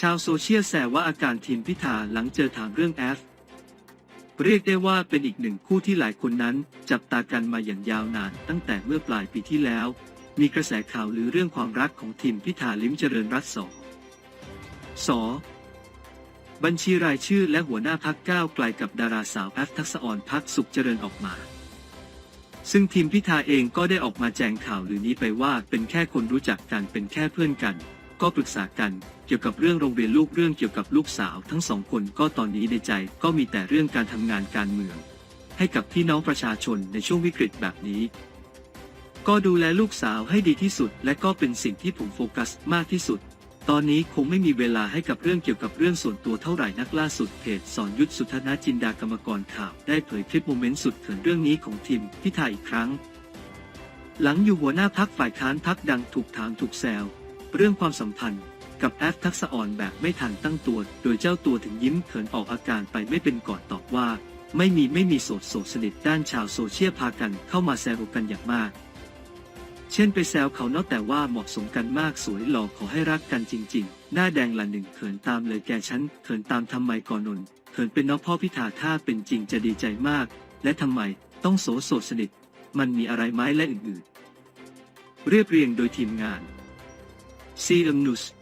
ชาวโซเชียลแซวว่าอาการทีมพิธาหลังเจอถามเรื่องแอฟเรียกได้ว่าเป็นอีกหนึ่งคู่ที่หลายคนนั้น จับตากันมาอย่างยาวนานตั้งแต่เมื่อปลายปีที่แล้ว มีกระแสข่าวหรือเรื่องความรักของทีมพิธาลิ้มเจริญรัตน์สอสอบัญชีรายชื่อและหัวหน้าพักก้าวไกลกับดาราสาวแอฟทักษะอ่อนพักสุขเจริญออกมา ซึ่งทีมพิธาเองก็ได้ออกมาแจงข่าวหรือนี้ไปว่าเป็นแค่คนรู้จักกันเป็นแค่เพื่อนกัน ก็ปรึกษากันเกี่ยวกับเรื่องโรงเรียนลูกเรื่องเกี่ยวกับลูกสาวทั้งสองคนก็ตอนนี้ในใจก็มีแต่เรื่องการทำงานการเมือง ให้กับพี่น้องประชาชนในช่วงวิกฤตแบบนี้ ก็ดูแลลูกสาวให้ดีที่สุด และก็เป็นสิ่งที่ผมโฟกัสมากที่สุด ตอนนี้คงไม่มีเวลาให้กับเรื่องเกี่ยวกับเรื่องส่วนตัวเท่าไหร่นักล่าสุดเพจสอนยุทธสุธนาจินดากรรมกรข่าวได้เผยคลิปโมเมนต์สุดเขินเรื่องนี้ของทีมพิธาอีกครั้ง หลังอยู่หัวหน้าพักฝ่ายค้านพักดังถูกถามถูกแซว เรื่องความสัมพันธ์กับแอฟทักษะอ่อนแบบไม่ทันตั้งตัว โดยเจ้าตัวถึงยิ้มเขินออกอาการไปไม่เป็นก่อนตอบว่า ไม่มีไม่มีโสดโสดสนิทด้านชาวโซเชียลพากันเข้ามาแซวกันอย่างมาก เช่นไปแซวเขาเนาะแต่ว่าเหมาะสมกันมากสวยหล่อขอให้รักกันจริง ๆ หน้าแดงละหนึ่งเขินตามเลยแกฉันเขินตามทำไมก่อนนนเขินเป็นน้องพ่อพิธาถ้าเป็นจริงจะดีใจมาก และทำไมต้องโสดโสดสนิท มันมีอะไรไหมและอื่นๆ เรียบเรียงโดยทีมงาน See the News